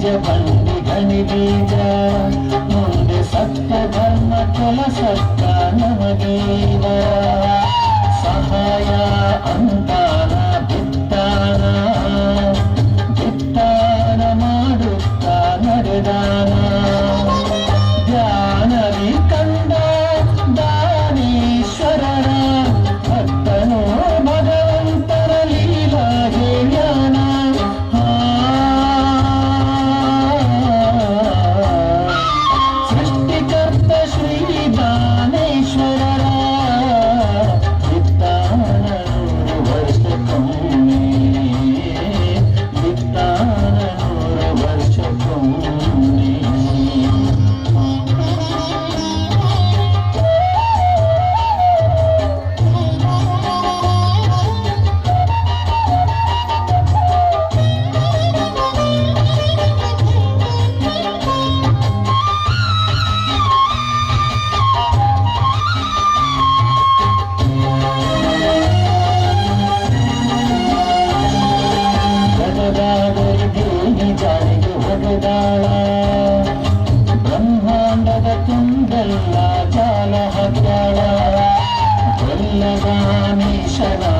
ಬೀಜ ಬಳ್ಳಿ ಗಣಿ ಬೀಜ ಮುಂದೆ ಸತ್ತ ಧರ್ಮ ಕೊಲ ಸತ್ತ ನಮಗೆ వల్లగాని శనా